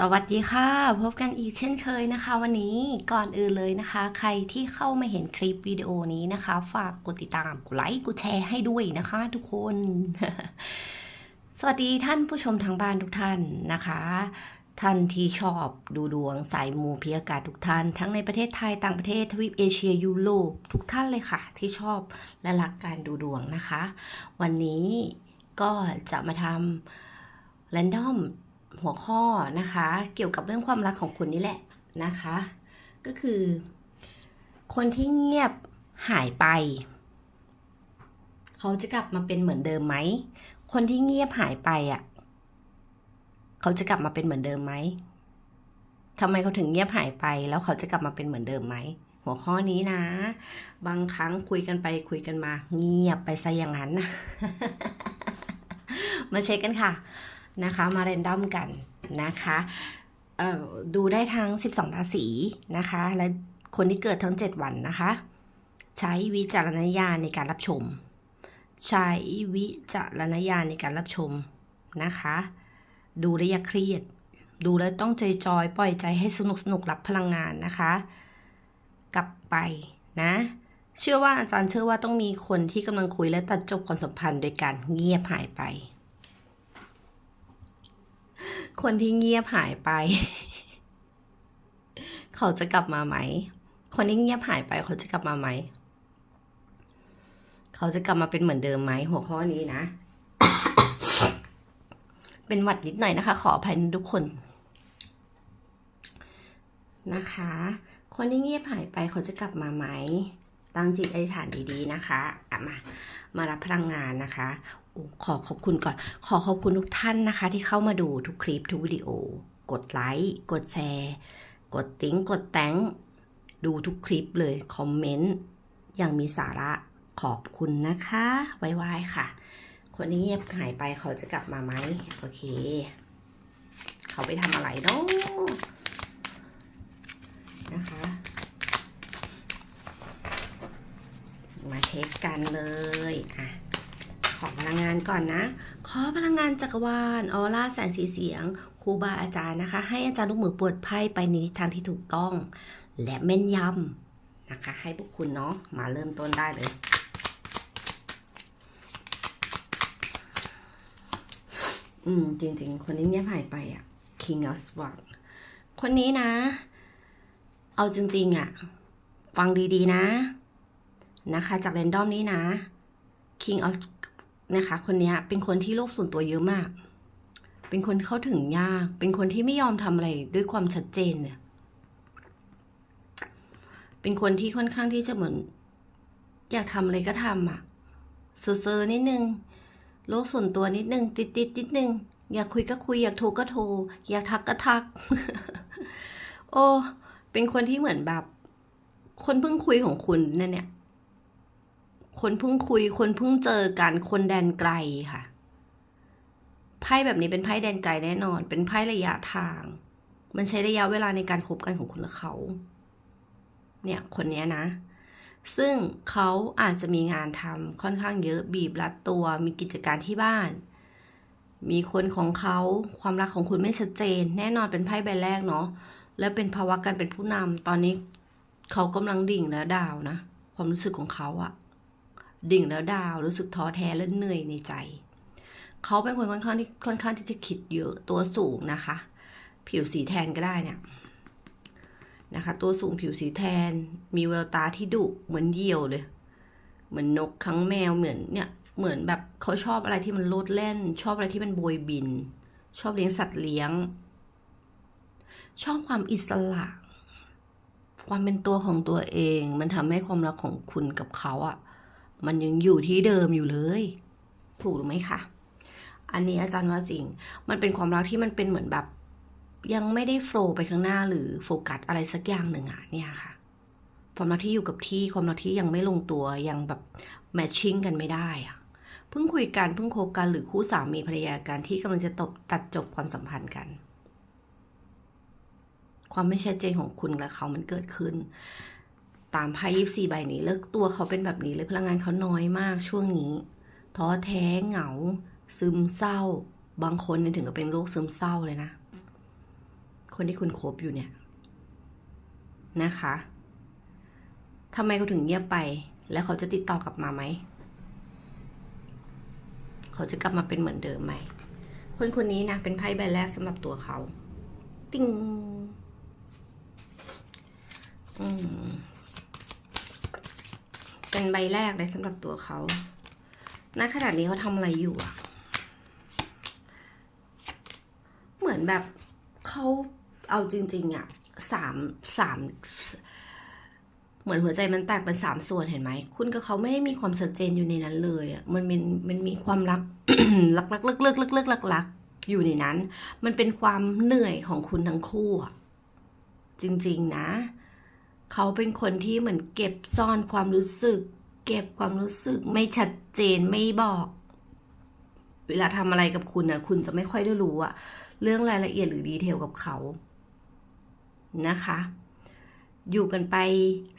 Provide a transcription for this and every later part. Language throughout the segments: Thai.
สวัสดีค่ะ พบกันอีกเช่นเคยนะคะ วันนี้ก่อนอื่นเลยนะคะ ใครที่เข้ามาเห็นคลิปวิดีโอนี้นะคะ ฝากกดติดตามกดไลค์กดแชร์ให้ด้วยนะคะทุกคน สวัสดีท่านผู้ชมทางบ้านทุกท่านนะคะ ท่านที่ชอบดูดวงสายมูพิอากาศทุกท่าน ทั้งในประเทศไทยต่างประเทศทวีปเอเชียยุโรปทุกท่านเลยค่ะ ที่ชอบและรักการดูดวงนะคะ วันนี้ก็จะมาทำแรนดอม หัวข้อนะคะ เกี่ยวกับเรื่องความรักของคุณนี่แหละนะคะ ก็คือ คนที่เงียบหายไป เขาจะกลับมาเป็นเหมือนเดิมไหม คนที่เงียบหายไปอะ เขาจะกลับมาเป็นเหมือนเดิมไหมทำไมเขาถึงเงียบหายไป แล้วเขาจะกลับมาเป็นเหมือนเดิมไหมหัวข้อนี้นะ บางครั้งคุยกันไปคุยกันมา เงียบไปซะอย่างนั้น มาเช็คกันค่ะ นะคะมาเรนดอมกันนะคะดูได้ทั้ง 12 ราศีนะคะ และคนที่เกิดทั้ง 7 วันนะคะ ใช้วิจารณญาณในการรับชม ใช้วิจารณญาณในการรับชมนะคะ ดูแล้วอย่าเครียด ดูแล้วต้องใจจอยปล่อยใจให้สนุกสนุกรับพลังงานนะคะ กลับไปนะ เชื่อว่าอาจารย์เชื่อว่าต้องมีคนที่กำลังคุยและตัดจบความสัมพันธ์โดยการเงียบหายไป คนที่เงียบหายไป เขาจะกลับมาไหม คนที่เงียบหายไป เขาจะกลับมาไหม เขาจะกลับมาเป็นเหมือนเดิมไหมหัวข้อนี้นะ เป็นหวัดนิดหน่อยนะคะ ขออภัยทุกคน นะคะ คนที่เงียบหายไป เขาจะกลับมาไหมตั้งจิตอธิษฐานดีๆนะคะ อะมา มารับพลังงานนะคะ ขอขอบคุณก่อน ขอขอบคุณทุกท่านนะคะ ที่เข้ามาดูทุกคลิปทุกวิดีโอ กดไลค์ กดแชร์ กดติ้ง กดแตงดูทุกคลิปเลย คอมเมนต์ อย่างมีสาระขอบคุณนะคะไว้ๆค่ะ คนที่เงียบหายไปเขาจะกลับมาไหมโอเค เขาไปทำอะไรเนาะนะคะ มาเช็คกันเลยอะ ขอพลังงานก่อนนะ ขอพลังงานจักรวาลออร่าแสงสีเสียงครูบาอาจารย์นะคะ ให้อาจารย์ลูกมือปวดไพ่ไปในทิศทางที่ถูกต้อง และแม่นยำนะคะ ให้พวกคุณเนาะมาเริ่มต้นได้เลยอืมจริง ๆ คนนี้เงียบหายไปอะ King of Swords คนนี้นะ เอาจริง ๆอะ ฟังดีๆนะ นะคะ จากเรนดอมนี้นะ King of นะคะ คนนี้เป็นคนที่โลกส่วนตัวเยอะมาก เป็นคนเข้าถึงยาก เป็นคนที่ไม่ยอมทำอะไรด้วยความชัดเจนเนี่ย เป็นคนที่ค่อนข้างที่จะเหมือน อยากทำอะไรก็ทำอะเซอร์เซอร์นิดนึง โลกส่วนตัวนิดนึง ติดติดนิดนึง อยากคุยก็คุย อยากโทรก็โทร อยากทักก็ทัก โอ้ เป็นคนที่เหมือนแบบ คนเพิ่งคุยของคุณนั่นเนี่ย คนเพิ่งคุย คนเพิ่งเจอกัน คนแดนไกลค่ะ ไพ่แบบนี้เป็นไพ่แดนไกลแน่นอน เป็นไพ่ระยะทาง มันใช้ระยะเวลาในการคบกันของคุณและเขา เนี่ยคนเนี้ยนะ ซึ่งเขาอาจจะมีงานทำค่อนข้างเยอะ บีบรัดตัว มีกิจการที่บ้าน มีคนของเขาความรักของคุณไม่ชัดเจน แน่นอนเป็นไพ่ใบแรกเนาะ และเป็นภาวะการเป็นผู้นำตอนนี้เขากำลังดิ่งแล้วดาวนะ ความรู้สึกของเขาอะ ดิ่งแล้วดาวรู้สึกท้อแท้และเหนื่อยในใจ เขาเป็นคนค่อนข้างที่ค่อนข้างที่จะคิดเยอะตัวสูงนะคะ ผิวสีแทนก็ได้เนี่ยนะคะ ตัวสูงผิวสีแทน มีแววตาที่ดุเหมือนเหยี่ยวเลย เหมือนนกขังแมวเหมือนเนี่ยเหมือนแบบเขาชอบอะไรที่มันโลดแล่น ชอบอะไรที่มันโบยบิน ชอบเลี้ยงสัตว์เลี้ยง ชอบความอิสระ ความเป็นตัวของตัวเอง มันทำให้ความรักของคุณกับเขาอะ มันยังอยู่ที่เดิมอยู่เลย ถูกหรือไม่คะอันนี้อาจารย์ว่าจริง มันเป็นความรักที่มันเป็นเหมือนแบบ ยังไม่ได้โฟล์ไปข้างหน้าหรือโฟกัสอะไรสักอย่างหนึ่งอะเนี่ยค่ะ ความรักที่อยู่กับที่ความรักที่ยังไม่ลงตัวยังแบบแมทชิ่งกันไม่ได้อะเพิ่งคุยกันเพิ่งคบกันหรือคู่สามีภรรยากันที่กำลังจะตบตัดจบความสัมพันธ์กัน ความไม่ชัดเจนของคุณและเขามันเกิดขึ้น ตามไพ่ยิบสี่ใบนี้แล้วตัวเขาเป็นแบบนี้เลยพลังงานเขาน้อยมากช่วงนี้ ท้อแท้เหงา ซึมเศร้า บางคนนี่ถึงกับเป็นโรคซึมเศร้าเลยนะ คนที่คุณคบอยู่เนี่ยนะคะทำไมเขาถึงเงียบไป แล้วเขาจะติดต่อกลับมาไหม เขาจะกลับมาเป็นเหมือนเดิมไหม คนคนนี้นะเป็นไพ่ใบแรกสำหรับตัวเขา ติงอืม เป็นใบแรกเลยสำหรับตัวเขาณขณะนี้เขาทำอะไรอยู่อะเหมือนแบบเขาเอาจริงๆอะสามสามเหมือนหัวใจมันแตกเป็นสามส่วนเห็นไหม คุณกับเขาไม่ได้มีความชัดเจนอยู่ในนั้นเลยอะมันเป็นมันมีความรักลักลักเลิกเลิกเลิกเลิกลักลักอยู่ในนั้น มันเป็นความเหนื่อยของคุณทั้งคู่อะจริง ๆ นะ เขาเป็นคนที่เหมือนเก็บซ่อนความรู้สึก เก็บความรู้สึกไม่ชัดเจนไม่บอก เวลาทำอะไรกับคุณนะคุณจะไม่ค่อยได้รู้อะเรื่องรายละเอียดหรือดีเทลกับเขานะคะ อยู่กันไป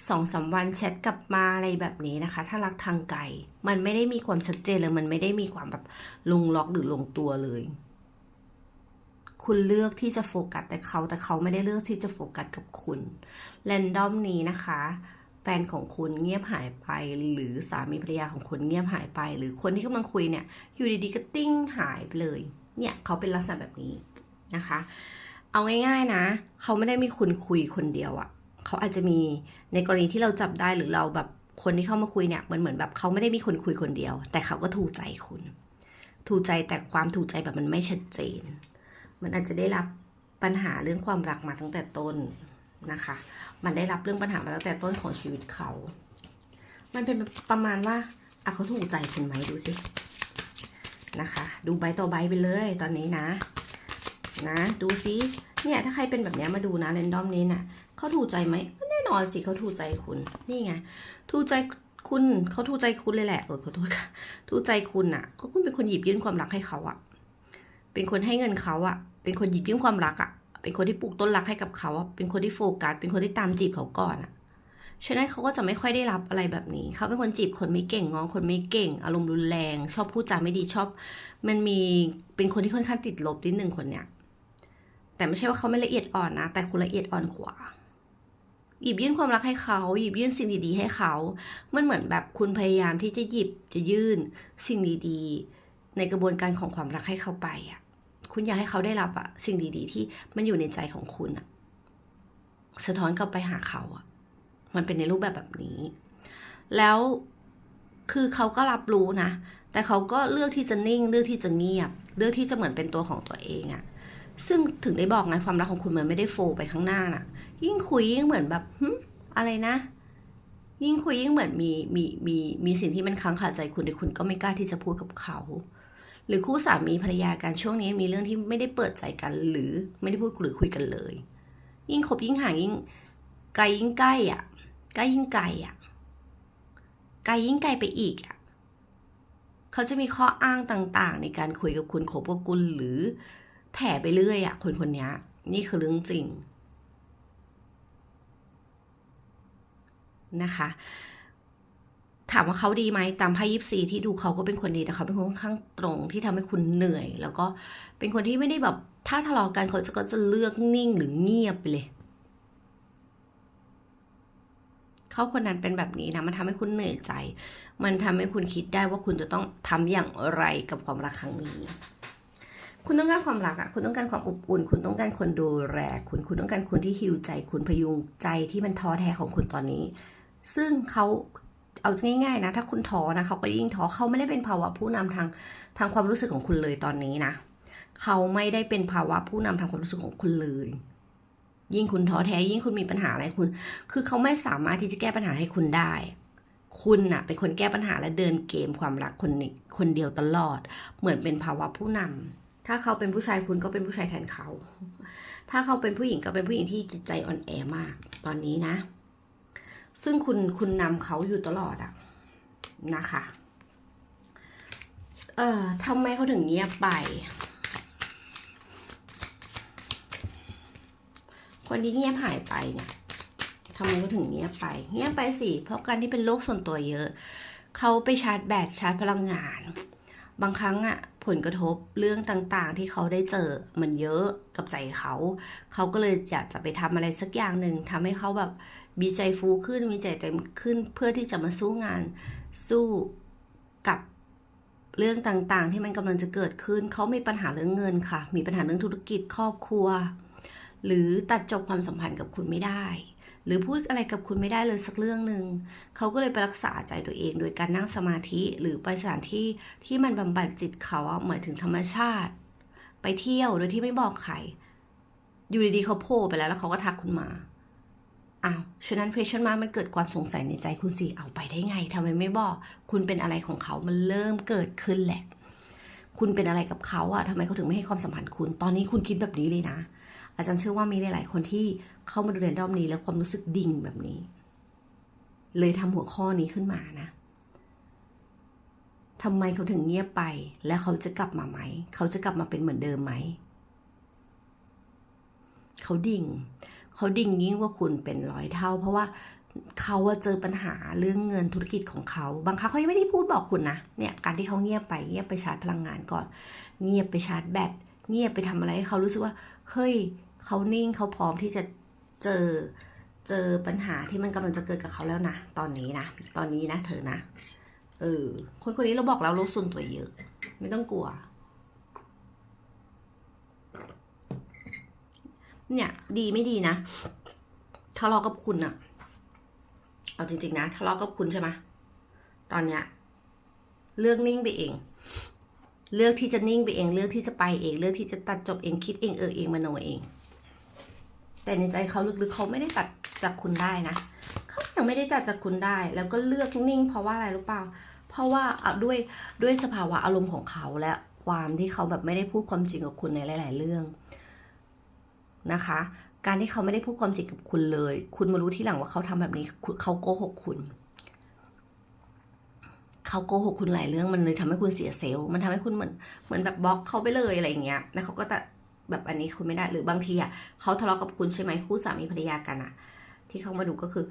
สองสามวันแชทกลับมาอะไรแบบนี้นะคะ ถ้ารักทางไกลมันไม่ได้มีความชัดเจนเลยมันไม่ได้มีความแบบลงล็อกหรือลงตัวเลย คุณเลือกที่จะโฟกัสแต่เขาแต่เขาไม่ได้เลือกที่จะโฟกัสกับคุณแรนดอมนี้นะคะ แฟนของคุณเงียบหายไป หรือสามีภรรยาของคุณเงียบหายไป หรือคนที่กำลังคุยเนี่ย อยู่ดีๆก็ติ้งหายไปเลย เนี่ยเขาเป็นลักษณะแบบนี้นะคะ เอาง่าย ๆนะ เขาไม่ได้มีคุณคุยคนเดียวอะเขาอาจจะมีในกรณีที่เราจับได้หรือเราแบบคนที่เข้ามาคุยเนี่ยมันเหมือนแบบเขาไม่ได้มีคนคุยคนเดียว แต่เขาก็ถูกใจคุณ ถูกใจแต่ความถูกใจแบบมันไม่ชัดเจน มันอาจจะได้รับปัญหาเรื่องความรักมาตั้งแต่ต้นนะคะ มันได้รับเรื่องปัญหามาตั้งแต่ต้นของชีวิตเขา มันเป็นประมาณว่าอะเขาถูกใจคุณไหมดูสินะคะ ดูใบต่อใบไปเลยตอนนี้นะ นะ ดูซิเนี่ยถ้าใครเป็นแบบนี้มาดูนะเรนดอมนี้นะ่ะเขาถูกใจไหมแน่นอนสิเขาถูกใจคุณนี่ไงถูกใจคุณเขาถูกใจคุณเลยแหละเออขอโทษค่ะถูกใจคุณอะ่ะก็คุณเป็นคนหยิบยื่นความรักให้เขาอะ่ะ เป็นคนให้เงินเขาอะ่ะเป็นคนหยิบยื่นความรักอะ่ะเป็นคนที่ปลูกต้นรักให้กับเขาอะเป็นคนที่โฟกัส เป็นคนที่ตามจีบเขาก่อนอะฉะนั้นเขาก็จะไม่ค่อยได้รับอะไรแบบนี้ เขาเป็นคนจีบคนไม่เก่งง้อคนไม่เก่ง อารมณ์รุนแรง ชอบพูดจาไม่ดีชอบ มันมีเป็นคนที่ค่อนข้างติดลบนิดนึงคนเนี้ยแต่ไม่ใช่ว่าเขาไม่ละเอียดอ่อนนะ แต่คุณละเอียดอ่อนกว่า หยิบยื่นความรักให้เขา หยิบยื่นสิ่งดีๆ ให้เขา มันเหมือนแบบคุณพยายามที่จะหยิบจะยื่นสิ่งดีๆ ในกระบวนการของความรักให้เขาไปอะ คุณอยากให้เขาได้รับอะสิ่งดีๆ ที่มันอยู่ในใจของคุณอะสะท้อนกลับไปหาเขาอะมันเป็นในรูปแบบแบบนี้ แล้วคือเขาก็รับรู้นะ แต่เขาก็เลือกที่จะนิ่ง เลือกที่จะเงียบ เลือกที่จะเหมือนเป็นตัวของตัวเองอะซึ่งถึงได้บอกไงความรักของคุณมันไม่ได้โฟไปข้างหน้าน่ะ ยิ่งคุยยิ่งเหมือนแบบหึอะไรนะ ยิ่งคุยยิ่งเหมือนมีมีมีมีสิ่งที่มันค้างคาใจคุณแต่คุณก็ไม่กล้าที่จะพูดกับเขา หรือคู่สามีภรรยากันช่วงนี้มีเรื่องที่ไม่ได้เปิดใจกัน หรือไม่ได้พูดหรือคุยกันเลย ยิ่งคบยิ่งห่างยิ่งไกลยิ่งใกล้อะใกล้ยิ่งไกลอะไกลยิ่งไกลไปอีกอะเขาจะมีข้ออ้างต่างๆ ในการคุยกับคุณคบกับคุณหรือแถไปเรื่อยอะคนคนนี้นี่คือเรื่องจริงนะคะ ถามว่าเขาดีไหมตามไพ่ยิปซีที่ดูเขาก็เป็นคนดีแต่เขาเป็นคนค่อนข้างตรงที่ทำให้คุณเหนื่อย แล้วก็เป็นคนที่ไม่ได้แบบถ้าทะเลาะกันเขาจะก็จะเลือกนิ่งหรือเงียบไปเลยเขาคนนั้นเป็นแบบนี้นะมันทำให้คุณเหนื่อยใจ มันทำให้คุณคิดได้ว่าคุณจะต้องทำอย่างไรกับความรักครั้งนี้ คุณต้องการความรักอะคุณต้องการความอบอุ่น คุณต้องการคนดูแลคุณคุณต้องการคนที่ฮิวใจ คุณพยุงใจที่มันท้อแท้ของคุณตอนนี้ ซึ่งเขา เอาง่ายๆนะ ถ้าคุณท้อนะเขาก็ยิ่งท้อเขาไม่ได้เป็นภาวะผู้นำทางทางความรู้สึกของคุณเลยตอนนี้นะเขาไม่ได้เป็นภาวะผู้นำทางความรู้สึกของคุณเลย ยิ่งคุณท้อแท้ยิ่งคุณมีปัญหาอะไรคุณ คือเขาไม่สามารถที่จะแก้ปัญหาให้คุณได้ คุณน่ะ เป็นคนแก้ปัญหาและเดินเกมความรักคนนี้คนเดียวตลอด เหมือนเป็นภาวะผู้นำถ้าเขาเป็นผู้ชายคุณก็เป็นผู้ชายแทนเขา ถ้าเขาเป็นผู้หญิงก็เป็นผู้หญิงที่จิตใจอ่อนแอมาก ตอนนี้นะ ซึ่งคุณคุณนำเขาอยู่ตลอดอะนะคะ เอ่อทำไมเขาถึงเงียบไป คนที่เงียบหายไปเนี่ยทำไมเขาถึงเงียบไป เงียบไปสิ เพราะการที่เป็นโลกส่วนตัวเยอะ เขาไปชาร์จแบตชาร์จพลังงาน บางครั้งอะ ผลกระทบเรื่องต่างๆ ที่เขาได้เจอมันเยอะกับใจเขา เขาก็เลยอยากจะไปทำอะไรสักอย่างหนึ่งทำให้เขาแบบมีใจฟูขึ้นมีใจเต็มขึ้นเพื่อที่จะมาสู้งาน สู้กับเรื่องต่างๆ ที่มันกำลังจะเกิดขึ้น เขามีปัญหาเรื่องเงินค่ะ มีปัญหาเรื่องธุรกิจครอบครัว หรือตัดจบความสัมพันธ์กับคุณไม่ได้ หรือพูดอะไรกับคุณไม่ได้เลยสักเรื่องหนึ่งเขาก็เลยไปรักษาใจตัวเองโดยการนั่งสมาธิหรือไปสถานที่ที่มันบำบัดจิตเขาอะหมายถึงธรรมชาติ ไปเที่ยวโดยที่ไม่บอกใครอยู่ดีๆเขาโผล่ไปแล้วแล้วเขาก็ทักคุณมาอ้าวฉะนั้น question mark มันเกิดความสงสัยในใจคุณสิเอาไปได้ไงทำไมไม่บอก คุณเป็นอะไรของเขามันเริ่มเกิดขึ้นแหละ คุณเป็นอะไรกับเขาอะทำไมเขาถึงไม่ให้ความสัมพันธ์คุณ ตอนนี้คุณคิดแบบนี้เลยนะ อาจารย์เชื่อว่ามีหลาย ๆ คนที่เข้ามาดูเรียนรอบนี้แล้วความรู้สึกดิ่งแบบนี้ เลยทำหัวข้อนี้ขึ้นมานะทำไมเขาถึงเงียบไป แล้วเขาจะกลับมาไหม เขาจะกลับมาเป็นเหมือนเดิมไหม เขาดิ่ง เขาดิ่งยิ่งกว่าคุณเป็นร้อยเท่า เพราะว่าเขาเจอปัญหาเรื่องเงินธุรกิจของเขา บางครั้งเขายังไม่ได้พูดบอกคุณนะ เนี่ยการที่เขาเงียบไป เงียบไปชาร์จพลังงานก่อน เงียบไปชาร์จแบต เงียบไปทำอะไรให้เขารู้สึกว่า เฮ้ย เขานิ่งเขาพร้อมที่จะเจอเจอปัญหาที่มันกำลังจะเกิดกับเขาแล้วนะ ตอนนี้นะ ตอนนี้นะ เธอนะ เออ คนคนนี้เราบอกแล้วโลกส่วนตัวเยอะ ไม่ต้องกลัว เนี่ย ดีไม่ดีนะทะเลาะกับคุณอะเอาจริงๆนะทะเลาะกับคุณใช่ไหมตอนเนี้ยเลือกนิ่งไปเอง เลือกที่จะนิ่งไปเอง เลือกที่จะไปเอง เลือกที่จะตัดจบเองคิดเองเออเองมโนเอง แต่ในใจเขาลึกๆเขาไม่ได้ตัดจากคุณได้นะเขายังไม่ได้ตัดจากคุณได้ แล้วก็เลือกนิ่ง เพราะว่าอะไรรู้เปล่า เพราะว่าเอาด้วยด้วยสภาวะอารมณ์ของเขาและความที่เขาแบบไม่ได้พูดความจริงกับคุณในหลาย ๆ เรื่องนะคะ การที่เขาไม่ได้พูดความจริงกับคุณเลย คุณมารู้ที่หลังว่าเขาทำแบบนี้เขาโกหกคุณเขาโกหกคุณหลายเรื่องมันเลยทำให้คุณเสียเซลล์มันทำให้คุณเหมือนเหมือนแบบบล็อกเขาไปเลยอะไรอย่างเงี้ยแล้วเขาก็แต่ แบบอันนี้คุณไม่ได้หรือบางทีอะเขาทะเลาะกับคุณใช่ไหมคู่สามีภรรยากันอะ ที่เขามาดูก็คือ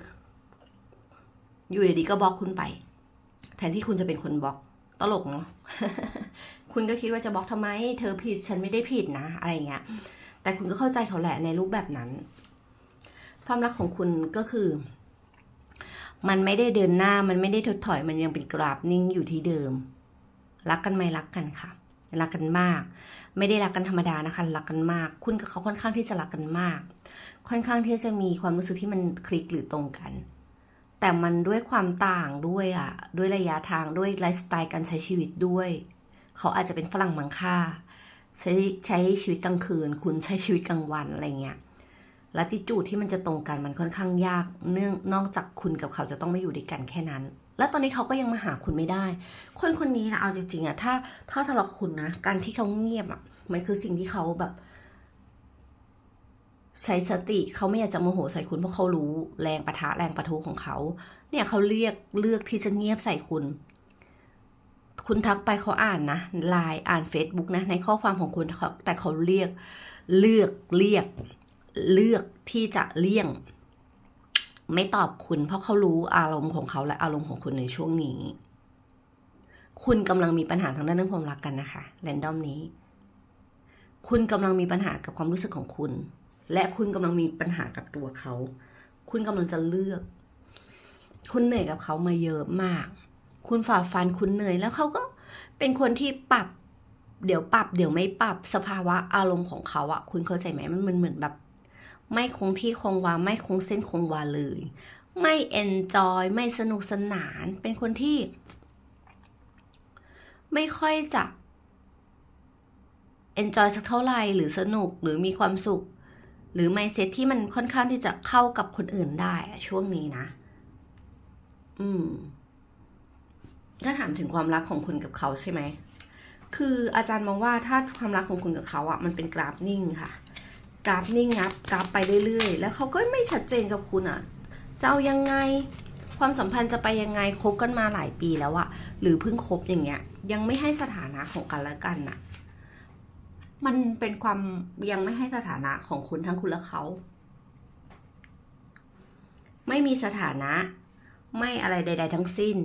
อยู่ดีๆก็บล็อกคุณไป แทนที่คุณจะเป็นคนบล็อกตลกเนาะคุณก็คิดว่าจะบล็อกทำไม เธอผิดฉันไม่ได้ผิดนะอะไรเงี้ย แต่คุณก็เข้าใจเขาแหละในรูปแบบนั้น ความรักของคุณก็คือ มันไม่ได้เดินหน้ามันไม่ได้ถดถอยมันยังเป็นกราฟนิ่งอยู่ที่เดิม รักกันไหมรักกันค่ะ รักกันมาก ไม่ได้รักกันธรรมดานะคะ รักกันมาก คุณกับเขาค่อนข้างที่จะรักกันมาก ค่อนข้างที่จะมีความรู้สึกที่มันคลิกหรือตรงกัน แต่มันด้วยความต่างด้วยอะด้วยระยะทางด้วยไลฟ์สไตล์การใช้ชีวิตด้วย เขาอาจจะเป็นฝรั่งมังค่า ใช้ใช้ชีวิตกลางคืน คุณใช้ชีวิตกลางวันอะไรเงี้ยแลัติจูดที่มันจะตรงกันมันค่อนข้างยาก เนื่องนอกจากคุณกับเขาจะต้องไม่อยู่ด้วยกันแค่นั้น และตอนนี้เขาก็ยังมาหาคุณไม่ได้ คนคนนี้นะเอาจริงๆอะถ้าถ้าทะเลาะคุณนะการที่เขาเงียบอะมันคือสิ่งที่เขาแบบ ใช้สติเขาไม่อยากจะโมโหใส่คุณเพราะเขารู้แรงปะทะแรงปะทุของเขา เนี่ยเขาเรียกเลือกที่จะเงียบใส่คุณ คุณทักไปเขาอ่านนะไลน์อ่าน Facebook นะ ในข้อความของคุณเขาแต่เขาเรียก เลือกเรียก เลือกที่จะเลี่ยง ไม่ตอบคุณ เพราะเขารู้อารมณ์ของเขาและอารมณ์ของคุณในช่วงนี้ คุณกำลังมีปัญหาทางด้านเรื่องความรักกันนะคะแรนดอมนี้ คุณกำลังมีปัญหากับความรู้สึกของคุณ และคุณกำลังมีปัญหากับตัวเขา คุณกำลังจะเลือก คุณเหนื่อยกับเขามาเยอะมาก คุณฝ่าฟันคุณเหนื่อยแล้วเขาก็เป็นคนที่ปรับ เดี๋ยวปรับ เดี๋ยวไม่ปรับสภาวะอารมณ์ของเขาอะคุณเข้าใจไหมมันมันเหมือนแบบ ไม่คงที่คงวาไม่คงเส้นคงวาเลย ไม่เอนจอยไม่สนุกสนาน เป็นคนที่ ไม่ค่อยจะเอนจอยสักเท่าไหร่หรือสนุกหรือมีความสุข หรือไมเซ็ตที่มันค่อนข้างที่จะเข้ากับคนอื่นได้ช่วงนี้นะ อืม ถ้าถามถึงความรักของคุณกับเขาใช่ไหมคืออาจารย์มองว่าถ้าความรักของคุณกับเขาอะมันเป็นกราฟนิ่งค่ะ กราฟนิ่งงับกราฟไปเรื่อยๆ แล้วเขาก็ไม่ชัดเจนกับคุณอะจะเอายังไงความสัมพันธ์จะไปยังไงคบกันมาหลายปีแล้วอะหรือเพิ่งคบอย่างเงี้ย ยังไม่ให้สถานะของกันและกันอะมันเป็นความยังไม่ให้สถานะของคุณทั้งคุณและเขา ไม่มีสถานะ ไม่อะไรใด ๆ ทั้งสิ้น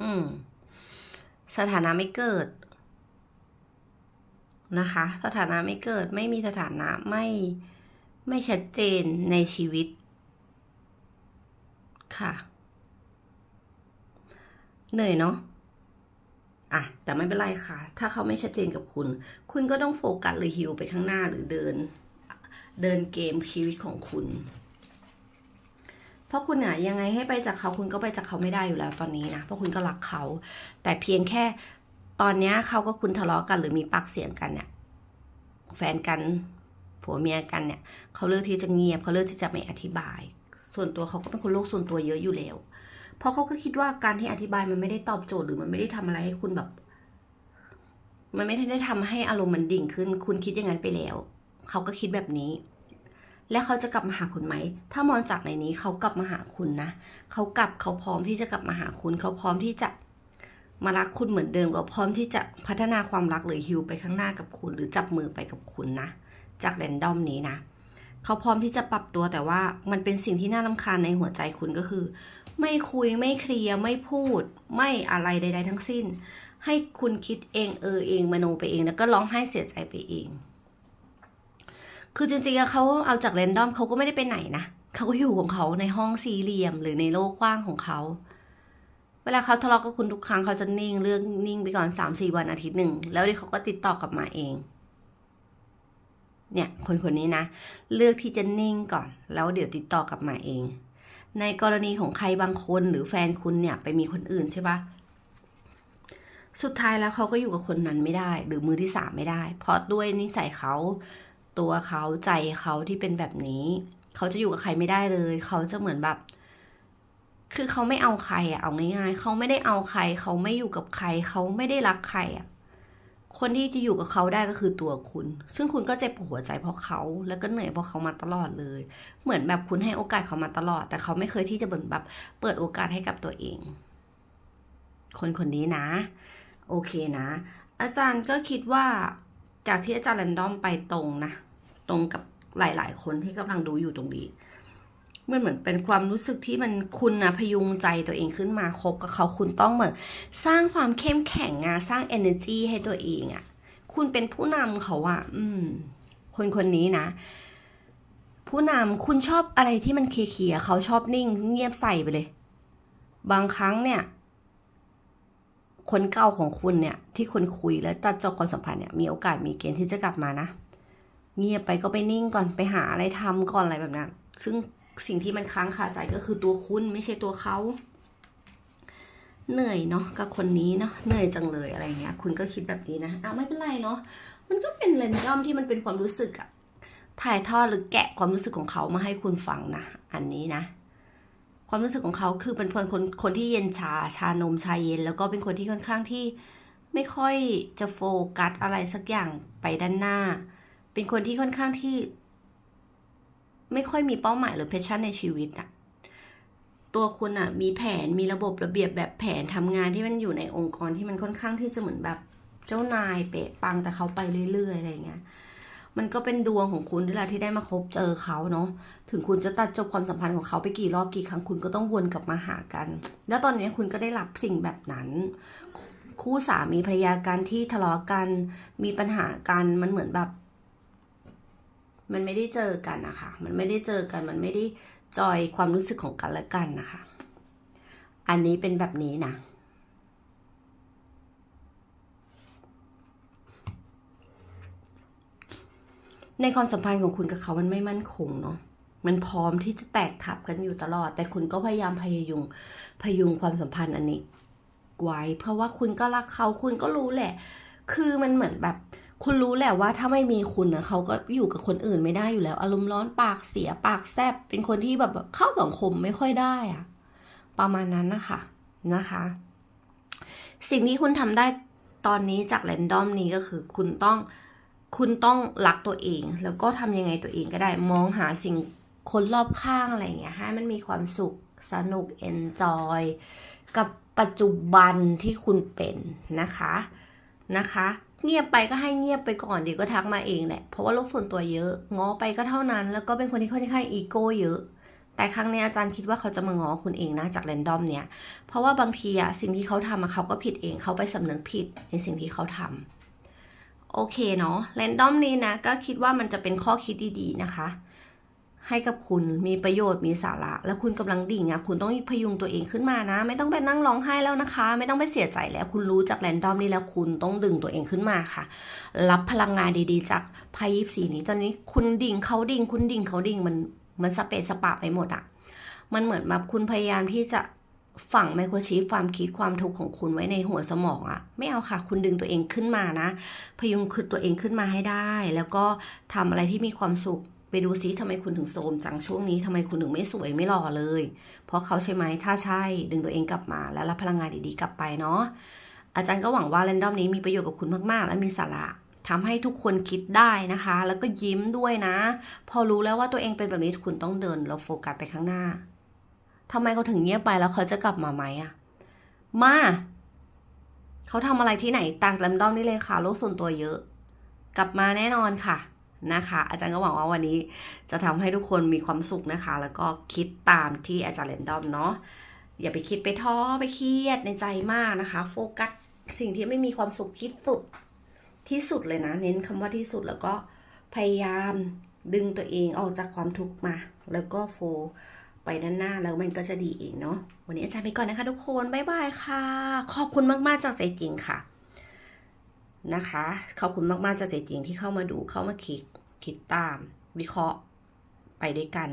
อืม สถานะไม่เกิด นะคะ สถานะไม่เกิดไม่มีสถานะไม่ไม่ชัดเจนในชีวิต ค่ะ เหนื่อยเนาะอะแต่ไม่เป็นไรค่ะ ถ้าเขาไม่ชัดเจนกับคุณ คุณก็ต้องโฟกัสหรือฮิวไปข้างหน้าหรือเดิน เดินเกมชีวิตของคุณ เพราะคุณอะยังไงให้ไปจากเขาคุณก็ไปจากเขาไม่ได้อยู่แล้วตอนนี้นะเพราะคุณก็รักเขา แต่เพียงแค่ ตอนนี้เขากับคุณทะเลาะกันหรือมีปากเสียงกันเนี่ยแฟนกันผัวเมียกันเนี่ยเขาเลือกที่จะเงียบเขาเลือกที่จะไม่อธิบาย ส่วนตัวเขาก็เป็นคนโลกส่วนตัวเยอะอยู่แล้ว เพราะเขาก็คิดว่าการที่อธิบายมันไม่ได้ตอบโจทย์หรือมันไม่ได้ทำอะไรให้คุณแบบ มันไม่ได้ทำให้อารมณ์มันดิ่งขึ้น คุณคิดอย่างนั้นไปแล้ว เขาก็คิดแบบนี้ และเขาจะกลับมาหาคุณไหม ถ้ามองจากในนี้เขากลับมาหาคุณนะเขากลับเขาพร้อมที่จะกลับมาหาคุณ เขาพร้อมที่จะ มารักคุณเหมือนเดิมก็พร้อมที่จะพัฒนาความรักหรือฮิวไปข้างหน้ากับคุณ หรือจับมือไปกับคุณนะ จากแรนดอมนี้นะเขาพร้อมที่จะปรับตัวแต่ว่ามันเป็นสิ่งที่น่ารำคาญในหัวใจคุณก็คือ ไม่คุยไม่เคลียร์ไม่พูด ไม่อะไรใด ๆ ทั้งสิ้น ให้คุณคิดเองเออเองมโนไปเองแล้วก็ร้องไห้เสียใจไปเอง คือจริงๆเขาเอาจากแรนดอมเขาก็ไม่ได้ไปไหนนะเขาก็อยู่ของเขาในห้องสี่เหลี่ยมหรือในโลกกว้างของเขา เวลาเขาทะเลาะกับคุณทุกครั้งเขาจะนิ่งเรื่องนิ่งไปก่อนสามสี่วันอาทิตย์หนึ่งแล้วเดี๋ยวเขาก็ติดต่อกลับมาเอง เนี่ยคนคนนี้นะ เลือกที่จะนิ่งก่อน แล้วเดี๋ยวติดต่อกลับมาเอง ในกรณีของใครบางคนหรือแฟนคุณเนี่ยไปมีคนอื่นใช่ปะสุดท้ายแล้วเขาก็อยู่กับคนนั้นไม่ได้ หรือมือที่สามไม่ได้ เพราะด้วยนิสัยเขาตัวเขาใจเขาที่เป็นแบบนี้ เขาจะอยู่กับใครไม่ได้เลย เขาจะเหมือนแบบ คือเขาไม่เอาใครอะเอาง่ายๆเขาไม่ได้เอาใคร เขาไม่อยู่กับใคร เขาไม่ได้รักใครอะคนที่จะอยู่กับเขาได้ก็คือตัวคุณ ซึ่งคุณก็เจ็บหัวใจเพราะเขา แล้วก็เหนื่อยเพราะเขามาตลอดเลย เหมือนแบบคุณให้โอกาสเขามาตลอด แต่เขาไม่เคยที่จะเหมือนแบบเปิดโอกาสให้กับตัวเอง คนคนนี้นะ โอเคนะ อาจารย์ก็คิดว่าจากที่อาจารย์แรนดอมไปตรงนะ ตรงกับหลาย ๆ คนที่กำลังดูอยู่ตรงนี้ มันเหมือนเป็นความรู้สึกที่มันคุณนะพยุงใจตัวเองขึ้นมาคบกับเขาคุณต้องเหมือนสร้างความเข้มแข็งอะสร้าง energy ให้ตัวเองอะคุณเป็นผู้นำเขาอะอืม คนคนนี้นะ ผู้นำคุณชอบอะไรที่มันเคลียร์เขาชอบนิ่ง เงียบใส่ไปเลย บางครั้งเนี่ย คนเก่าของคุณเนี่ย ที่คุณคุยแล้วตัดจบความสัมพันธ์เนี่ยมีโอกาสมีเกณฑ์ที่จะกลับมานะเงียบไปก็ไปนิ่งก่อนไปหาอะไรทำก่อนอะไรแบบนั้น ซึ่ง สิ่งที่มันค้างคาใจก็คือตัวคุณไม่ใช่ตัวเขา เหนื่อยเนาะกับคนนี้เนาะเหนื่อยจังเลยอะไรเงี้ย คุณก็คิดแบบนี้นะอ้าวไม่เป็นไรเนาะมันก็เป็นเรนดอมที่มันเป็นความรู้สึกอะถ่ายทอดหรือแกะความรู้สึกของเขามาให้คุณฟังนะอันนี้นะ ความรู้สึกของเขาคือเป็นคนคนคนที่เย็นชาชานมชาเย็น แล้วก็เป็นคนที่ค่อนข้างที่ไม่ค่อยจะโฟกัสอะไรสักอย่างไปด้านหน้า เป็นคนที่ค่อนข้างที่ ไม่ค่อยมีเป้าหมายหรือเพชชั่นในชีวิตอะตัวคุณอะมีแผนมีระบบระเบียบแบบแผนทำงานที่มันอยู่ในองค์กรที่มันค่อนข้างที่จะเหมือนแบบเจ้านายเปะปังแต่เขาไปเรื่อยๆอะไรเงี้ยมันก็เป็นดวงของคุณที่แหละที่ได้มาคบเจอเขาเนาะถึงคุณจะตัดจบความสัมพันธ์ของเขาไปกี่รอบกี่ครั้งคุณก็ต้องวนกลับมาหากัน แล้วตอนนี้คุณก็ได้รับสิ่งแบบนั้นคู่สามีภรรยากันที่ทะเลาะกัน มีปัญหากันมันเหมือนแบบ มันไม่ได้เจอกันนะคะ มันไม่ได้เจอกัน มันไม่ได้จอยความรู้สึกของกันและกันนะคะ อันนี้เป็นแบบนี้นะ ในความสัมพันธ์ของคุณกับเขามันไม่มั่นคงเนาะ มันพร้อมที่จะแตกทับกันอยู่ตลอด แต่คุณก็พยายามพยายงพยุงความสัมพันธ์อันนี้ไว้ เพราะว่าคุณก็รักเขา คุณก็รู้แหละ คือมันเหมือนแบบ คุณรู้แหละว่าถ้าไม่มีคุณนะเขาก็อยู่กับคนอื่นไม่ได้อยู่แล้ว อารมณ์ร้อนปากเสียปากแซบเป็นคนที่แบบเข้าสังคมไม่ค่อยได้อะประมาณนั้นนะคะนะคะ สิ่งที่คุณทำได้ตอนนี้จากแรนดอมนี้ก็คือ คุณต้องคุณต้องรักตัวเอง แล้วก็ทำยังไงตัวเองก็ได้มองหาสิ่งคนรอบข้างอะไรอย่างเงี้ยให้มันมีความสุขสนุกเอนจอยกับปัจจุบันที่คุณเป็นนะคะนะคะ เงียบไปก็ให้เงียบไปก่อนเดี๋ยวก็ทักมาเองแหละ เพราะว่าโลกส่วนตัวเยอะ ง้อไปก็เท่านั้น แล้วก็เป็นคนที่ค่อนข้างอีโก้เยอะ แต่ครั้งนี้อาจารย์คิดว่าเขาจะมาง้อคุณเองนะจากแรนดอมเนี่ย เพราะว่าบางทีอะสิ่งที่เขาทำอะเขาก็ผิดเอง เขาไปสำนึกผิดในสิ่งที่เขาทำโอเคเนาะแรนดอมนี้นะก็คิดว่ามันจะเป็นข้อคิดดีๆนะคะ ให้กับคุณมีประโยชน์มีสาระ แล้วคุณกำลังดิ่งอะคุณต้องพยุงตัวเองขึ้นมานะ ไม่ต้องไปนั่งร้องไห้แล้วนะคะ ไม่ต้องไปเสียใจแล้วคุณรู้จากแรนดอมนี้แล้วคุณต้องดึงตัวเองขึ้นมาค่ะ รับพลังงานดีๆ จากไพ่ยิปซีนี้ตอนนี้คุณดิ่งเขาดิ่ง คุณดิ่งเขาดิ่งมันมันสเปซสปะไปหมดอะมันเหมือนแบบคุณพยายามที่จะฝังไมโครชิปความคิดความทุกข์ของคุณไว้ในหัวสมองอะไม่เอาค่ะ คุณดึงตัวเองขึ้นมานะ พยุงคือตัวเองขึ้นมาให้ได้ แล้วก็ทำอะไรที่มีความสุข ไปดูซิทำไมคุณถึงโทมจังช่วงนี้ทำไมคุณถึงไม่สวยไม่หล่อเลย เพราะเขาใช่ไหมถ้าใช่ดึงตัวเองกลับมา แล้วรับพลังงานดีๆกลับไปเนาะอาจารย์ก็หวังว่าแรนดอมนี้มีประโยชน์กับคุณมากๆ และมีสาระทำให้ทุกคนคิดได้นะคะ แล้วก็ยิ้มด้วยนะ พอรู้แล้วว่าตัวเองเป็นแบบนี้คุณต้องเดินแล้วโฟกัสไปข้างหน้าทำไมเขาถึงเงียบไปแล้วเขาจะกลับมาไหมอะมาเขาทำอะไรที่ไหนต่างแรนดอมนี่เลยค่ะโลกส่วนตัวเยอะ กลับมาแน่นอนค่ะ นะคะ อาจารย์ก็หวังว่าวันนี้จะทำให้ทุกคนมีความสุขนะคะ แล้วก็คิดตามที่อาจารย์เรนดอมเนาะอย่าไปคิดไปท้อไปเครียดในใจมากนะคะ โฟกัสสิ่งที่ไม่มีความสุขที่สุดที่สุดเลยนะ เน้นคำว่าที่สุดแล้วก็พยายามดึงตัวเองออกจากความทุกข์มา แล้วก็โฟไปด้านหน้าแล้วมันก็จะดีเองเนาะวันนี้อาจารย์ไปก่อนนะคะทุกคน บ๊ายบายค่ะ ขอบคุณมาก ๆ จากใจจริงค่ะ นะคะ ขอบคุณมากๆจากใจจริงที่เข้ามาดูเข้ามาคิดคิดตาม วิเคราะห์ไปด้วยกัน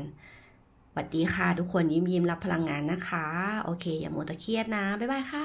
สวัสดีค่ะ ทุกคนยิ้มยิ้มรับพลังงานนะคะ โอเค อย่าโมตะเครียดนะ บ๊ายบายค่ะ